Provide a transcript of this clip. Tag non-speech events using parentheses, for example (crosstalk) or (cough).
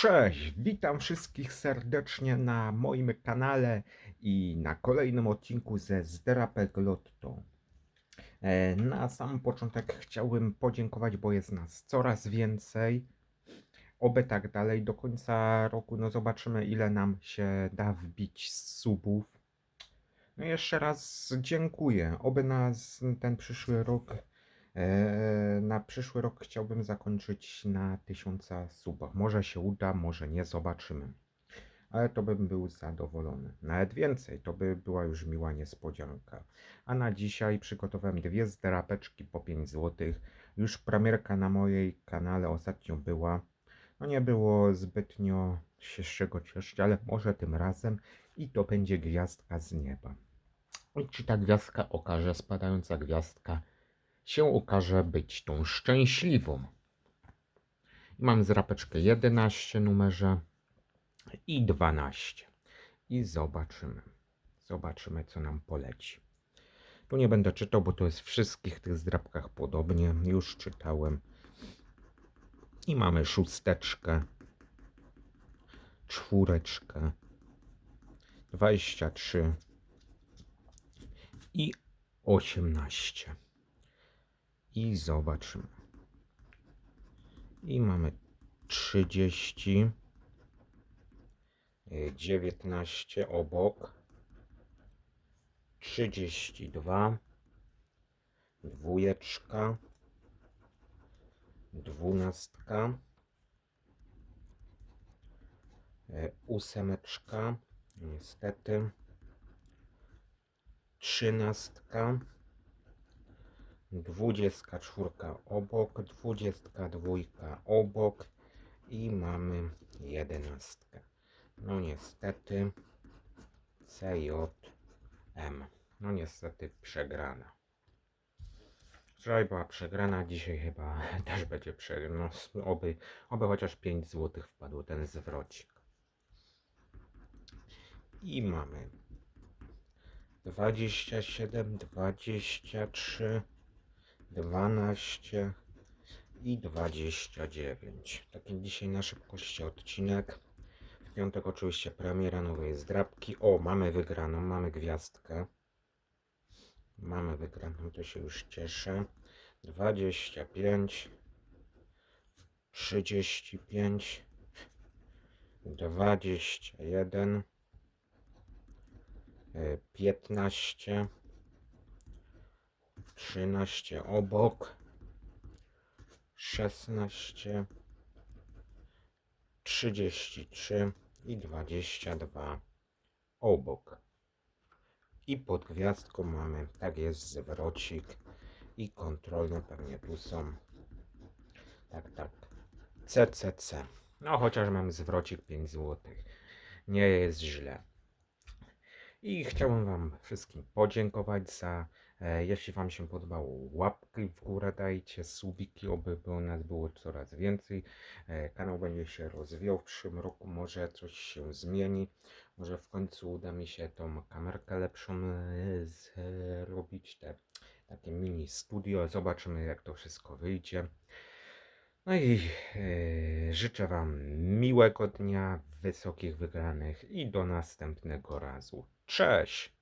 Cześć, witam wszystkich serdecznie na moim kanale i na kolejnym odcinku ze Zdrapek Lotto. E, Na sam początek chciałbym podziękować, bo jest nas coraz więcej. Oby tak dalej do końca roku. No zobaczymy, ile nam się da wbić z subów. No jeszcze raz dziękuję. Oby nas ten przyszły rok Na przyszły rok chciałbym zakończyć na 1000 subach. Może się uda, może nie, zobaczymy. Ale to bym był zadowolony. Nawet więcej, to by była już miła niespodzianka. A na dzisiaj przygotowałem dwie zdrapeczki po 5 zł. Już premierka na mojej kanale ostatnio była. No nie było zbytnio się z czego cieszyć, ale może tym razem i to będzie gwiazdka z nieba. I czy ta gwiazdka okaże, spadająca gwiazdka, się okaże być tą szczęśliwą. Mam zrapeczkę 11 numerze i 12. I zobaczymy. Zobaczymy, co nam poleci. Tu nie będę czytał, bo to jest w wszystkich tych zdrapkach podobnie. Już czytałem. I mamy szósteczkę, czwóreczkę, 23 i 18. I zobaczymy. I mamy 30, y, 19 obok, 32, dwójeczka, dwunastka, y, ósemeczka, niestety, trzynastka, dwudziestka czwórka obok, dwudziestka dwójka obok i mamy jedenastkę. No niestety CJM. No niestety przegrana. Wczoraj była przegrana, dzisiaj chyba (laughs) też będzie przegrana. No, oby, oby chociaż 5 zł wpadło ten zwrocik. I mamy 27, 23, 12 i 29. Taki dzisiaj na szybkości odcinek. W piątek oczywiście premiera nowej zdrabki. O, mamy wygraną, mamy gwiazdkę. Mamy wygraną, to się już cieszę. 25, 35, 21, e, 15, 13 obok, 16, 33 i 22 obok. I pod gwiazdką mamy, tak jest, zwrocik i kontrolne pewnie tu są. Tak, tak. CCC. No chociaż mam zwrocik 5 zł. Nie jest źle. I chciałbym Wam wszystkim podziękować za Jeśli Wam się podobało, łapki w górę dajcie, subiki, oby było nas było coraz więcej. E, Kanał będzie się rozwijał w przyszłym roku, może coś się zmieni. Może w końcu uda mi się tą kamerkę lepszą e, zrobić, te, takie mini studio. Zobaczymy jak to wszystko wyjdzie. No i e, życzę Wam miłego dnia, wysokich wygranych i do następnego razu. Cześć!